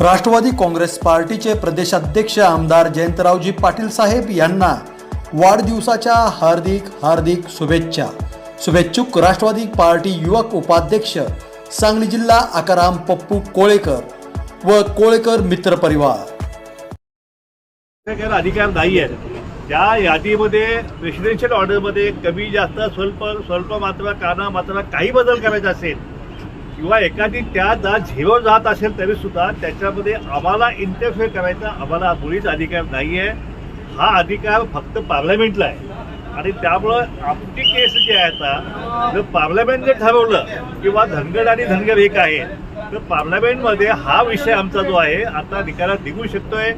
राष्ट्रवादी काँग्रेस पार्टीचे प्रदेशाध्यक्ष आमदार जयंतरावजी पाटील साहेब यांना वाढदिवसाच्या हार्दिक हार्दिक शुभेच्छा. शुभेच्छुक राष्ट्रवादी पार्टी युवक उपाध्यक्ष सांगली जिल्हा आकाराम पप्पू कोळेकर व कोळेकर मित्र परिवार. अधिकार नाही आहे. त्या यादीमध्ये प्रेसिडेन्शियल ऑर्डरमध्ये कमी जास्त स्वल्प स्वल्प मात्रा काना मात्रा काही बदल करायचा असेल किंवा एखादी त्या जात झिरो जात असेल तरी सुद्धा त्याच्यामध्ये आम्हाला इंटरफेअर करायचा आम्हाला मुळीच अधिकार नाही आहे हा अधिकार फक्त पार्लमेंटला आहे. आणि त्यामुळं आमची केस जी आहे आता जर पार्लमेंटने ठरवलं किंवा धनगड आणि धनगर एक आहे तर पार्लमेंटमध्ये हा विषय आमचा जो आहे आता निकालात निघू शकतोय.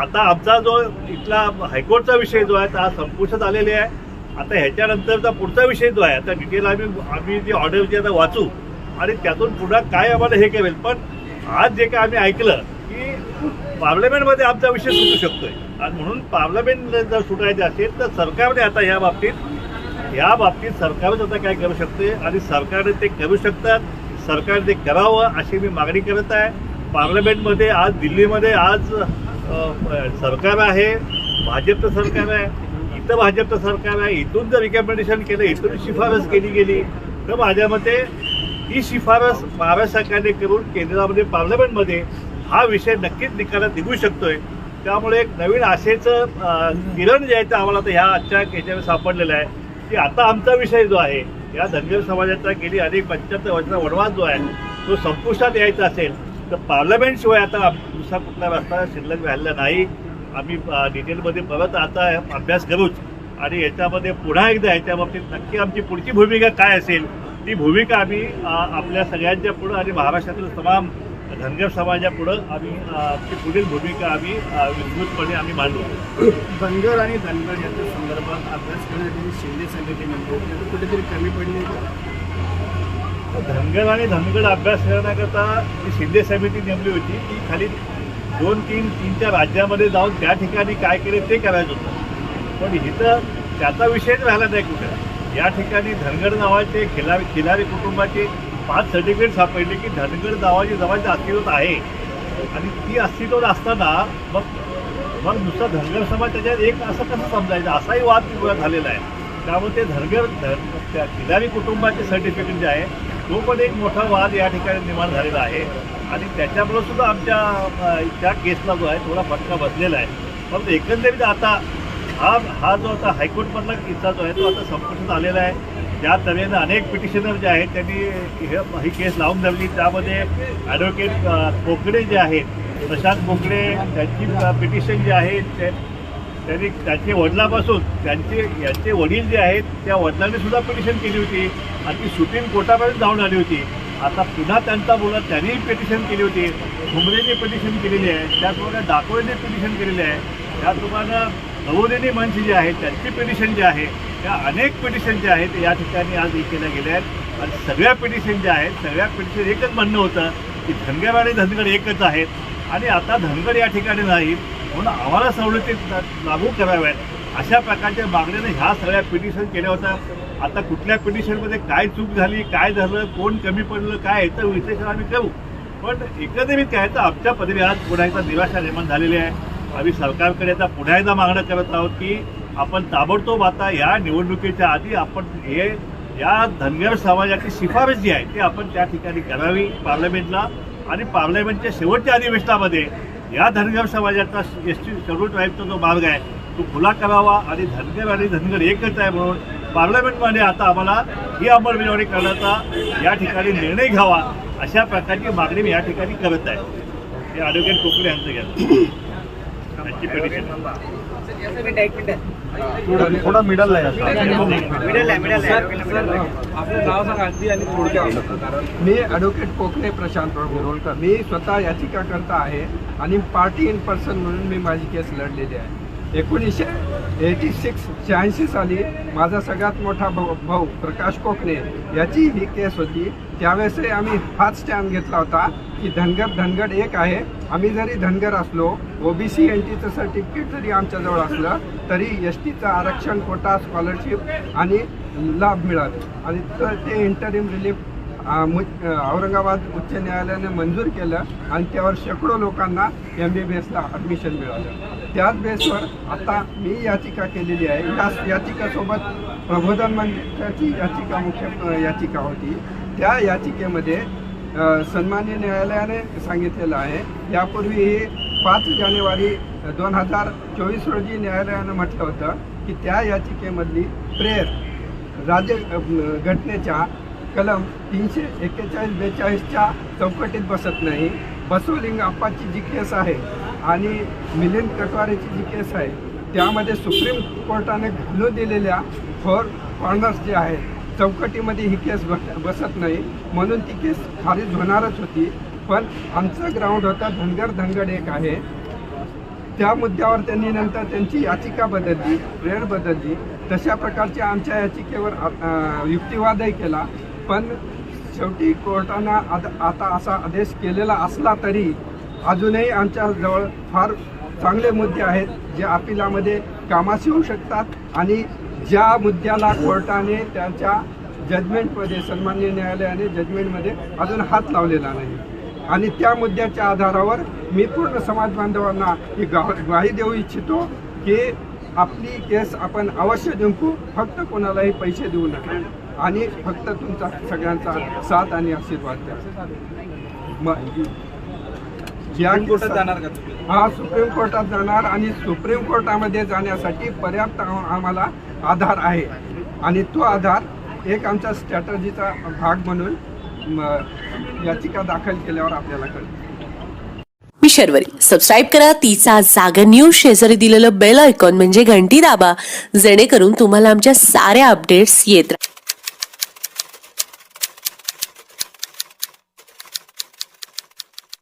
आता आमचा जो इथला हायकोर्टचा विषय जो आहे हा संपुष्टात आलेले आहे. आता ह्याच्यानंतरचा पुढचा विषय जो आहे आता डिटेल आम्ही आम्ही जी ऑर्डर जी आता वाचू आणि त्यातून पुन्हा काय आम्हाला हे करेल पण आज जे काय आम्ही ऐकलं की पार्लमेंटमध्ये आमचा विषय सुटू शकतोय. आणि म्हणून पार्लमेंट जर सुटायचे असेल तर सरकारने आता या बाबतीत या बाबतीत सरकारच आता काय करू शकते आणि सरकारने ते करू शकतात. सरकारने ते करावं अशी मी मागणी करत आहे. पार्लमेंटमध्ये आज दिल्लीमध्ये आज सरकार आहे. भाजपचं सरकार आहे. इथं भाजपचं सरकार आहे. इथून जर रिकमेंडेशन केलं इथून शिफारस केली गेली तर माझ्या मते ही शिफारस महाराष्ट्र सरकारने करून केंद्रामध्ये म्हणजे पार्लमेंटमध्ये हा विषय नक्कीच निकालात निघू शकतोय. त्यामुळे एक नवीन आशेचं किरण जे आहे ते आम्हाला आता ह्या आजच्या याच्यावर सापडलेलं आहे. की आता आमचा विषय जो आहे या धनगर समाजाचा गेली अनेक पंच्याहत्तर वर्षाचा वनवास जो आहे तो संपुष्टात यायचा असेल तर पार्लमेंटशिवाय आता दुसरा कुठला रस्ता शिल्लक राहिलेला नाही. आम्ही डिटेलमध्ये परत आता अभ्यास करूच. आणि याच्यामध्ये पुन्हा एकदा याच्या बाबतीत नक्की आमची पुढची भूमिका काय असेल ती भूमिका आम्ही आपल्या सगळ्यांच्या पुढं आणि महाराष्ट्रातील तमाम धनगर समाजापुढं आम्ही ती पुढील भूमिका आम्ही विस्तृतपणे आम्ही मांडू. धनगर आणि धनगर यांच्या संदर्भात अभ्यास करण्यासाठी शिंदे त्यात कुठेतरी कमी पडली? धनगर आणि धनगड अभ्यास करण्याकरता जी शिंदे समिती नेमली होती ती खाली दोन तीन तीनच्या राज्यामध्ये जाऊन त्या ठिकाणी काय केले ते करायचं होतं. पण इथं त्याचा विषयच राहिला नाही कुठं. या ठिकाणी धनगड नावाचे खिलारी खिलारी कुटुंबाचे पाच सर्टिफिकेट सापडले की धनगड नावाची जवळच्या अस्तित्वात आहे. आणि ती अस्तित्वात असताना मग मग नुसता धनगर समाज त्याच्यात एक असं कसं समजायचं? असाही वाद झालेला आहे. त्यामुळे ते धनगर धन त्या खिलारी कुटुंबाचे सर्टिफिकेट जे आहे तो पण एक मोठा वाद या ठिकाणी निर्माण झालेला आहे. आणि त्याच्यामुळे सुद्धा आमच्या त्या केसला जो आहे थोडा फटका बसलेला आहे. परंतु एकंदरीत आता हा हा जो आता हायकोर्टमधला किस्सा जो आहे तो आता संपुष्टात आलेला आहे. त्या तऱ्हेनं अनेक पिटिशनर जे आहेत त्यांनी हे ही केस लावून धरली. त्यामध्ये ॲडव्होकेट अ, कोकडे जे आहेत प्रशांत कोकडे त्यांची पिटिशन जी आहे ते त्यांनी त्यांचे वडिलापासून त्यांचे यांचे वडील जे आहेत त्या वडिलांनी सुद्धा पिटिशन केली होती. आणि ती सुप्रीम कोर्टापर्यंत जाऊन आली होती. आता पुन्हा त्यांचा मुलं त्यांनीही पिटिशन केली होती. ठुमरेने पिटिशन केलेली आहे. त्याचप्रमाणे डाकोळेने पिटिशन केलेली आहे. त्याचप्रमाणे नवोदिनी मंच जी आहे त्यांची पिटिशन जी आहे त्या अनेक पिटिशन जे आहेत या ठिकाणी आज हे केल्या गेल्या आहेत. आणि सगळ्या पिटिशन ज्या आहेत सगळ्या पिटिशन एकच म्हणणं होतं की धनगर आणि धनगर एकच आहेत. आणि आता धनगर या ठिकाणी नाहीत म्हणून आम्हाला सवलती लागू कराव्यात. अशा प्रकारच्या मागणीने ह्या सगळ्या पिटिशन केल्या होत्या. आता कुठल्या पिटिशनमध्ये काय चूक झाली काय झालं कोण कमी पडलं काय याचं विश्लेषण आम्ही करू. पण एकंदरीत काय तर आमच्या पदवी आज पुन्हा एकदा निराशा निर्माण झालेली आहे. आम्ही सरकारकडे आता पुन्हा एकदा मागणं करत आहोत की आपण ताबडतोब आता या निवडणुकीच्या आधी आपण हे या धनगर समाजाची शिफारस जी आहे ती आपण त्या ठिकाणी करावी पार्लमेंटला आणि पार्लमेंटच्या शेवटच्या अधिवेशनामध्ये या धनगर समाजाचा एस टी शेड्यूल ट्राईबचा जो मार्ग आहे तो खुला करावा आणि धनगर आणि धनगर एकच आहे म्हणून पार्लमेंटमध्ये आता आम्हाला ही अंमलबजावणी करण्याचा या ठिकाणी निर्णय घ्यावा अशा प्रकारची मागणी मी या ठिकाणी करत आहे. हे ॲडव्होकेट कोकणे यांचं घ्या. त्यांची पिटिशन थोडा मिडल मी ॲडव्होकेट कोकणे प्रशांत मुरोळकर मी स्वतः याचिकाकर्ता आहे आणि पार्टी इन पर्सन म्हणून मी माझी केस लढलेली आहे. एकोणीसशे एटी सिक्स शहाऐंशी साली माझा सगळ्यात मोठा भाऊ भाऊ प्रकाश कोकणे याची ही केस होती. त्यावेळेसही आम्ही हाच स्टँड घेतला होता की धनगर धनगड एक आहे. आम्ही जरी धनगर असलो ओबीसी एन टीचं सर्टिफिकेट जरी आमच्याजवळ असलं तरी एस टीचं आरक्षण कोटा स्कॉलरशिप आणि लाभ मिळाला. आणि तर ते इंटरिम रिलीफ मु- औरंगाबाद उच्च न्यायालयाने मंजूर केलं आणि त्यावर शेकडो लोकांना एम बी बी एसला ॲडमिशन मिळालं. त्याच बेसवर आता मी याचिका केलेली आहे. या याचिकासोबत प्रबोधन मंचाची याचिका मुख्य याचिका होती. त्या याचिकेमध्ये सन्मान्य न्यायालयाने सांगितलेलं आहे. यापूर्वी पाच जानेवारी दोन हजार चोवीस रोजी न्यायालयानं म्हटलं होतं की त्या याचिकेमधली प्रेयर राज्य घटनेच्या कलम तीनशे एक्केचाळीस बेचाळीसच्या चौकटीत बसत नाही. बसवलिंग अप्पाची जी केस आहे आणि मिलिंद कटवारेची जी केस आहे त्यामध्ये सुप्रीम कोर्टाने घालून दिलेल्या फोर कॉर्नर्स जे आहेत चौकटीमध्ये ही केस बसत नाही. म्हणून ती केस खारिज होणारच होती. पण आमचं ग्राउंड होता धनगर धनगड एक आहे. त्या मुद्द्यावर त्यांनी नंतर त्यांची याचिका बदलली प्रेर बदलली. तशा प्रकारच्या आमच्या याचिकेवर युक्तिवादही केला. पण शेवटी कोर्टानं आद- आता असा आदेश केलेला असला तरी अजूनही आमच्याजवळ फार चांगले मुद्दे आहेत जे अपिलामध्ये कामाशी होऊ शकतात आणि ज्या मुद्द्याला कोर्टाने त्यांच्या जजमेंटमध्ये सन्मान्य न्यायालयाने जजमेंटमध्ये अजून हात लावलेला नाही. आणि त्या मुद्द्याच्या आधारावर मी पूर्ण समाज बांधवांना ही गा- ग्वाही देऊ इच्छितो की आपली केस आपण अवश्य जिंकू फक्त कोणालाही पैसे देऊ नका. आणि फक्त तुमचा सगळ्यांचा साथ आणि आशीर्वाद द्या. जाणार का हा सुप्रीम कोर्टात जाणार आणि सुप्रीम कोर्टामध्ये जाण्यासाठी पर्याप्त आम- आम्हाला आधार आहे. आणि तो आधार एक आमच्या स्ट्रॅटर्जीचा भाग म्हणून याचिका दाखल केल्यावर आपल्याला कळेल. मी शर्वरी. सबस्क्राईब करा. तिचा जागा न्यूज शेजारी दिलेलं बेल आयकॉन म्हणजे घंटी दाबा. जेणेकरून तुम्हाला आमच्या साऱ्या अपडेट्स येत राहतील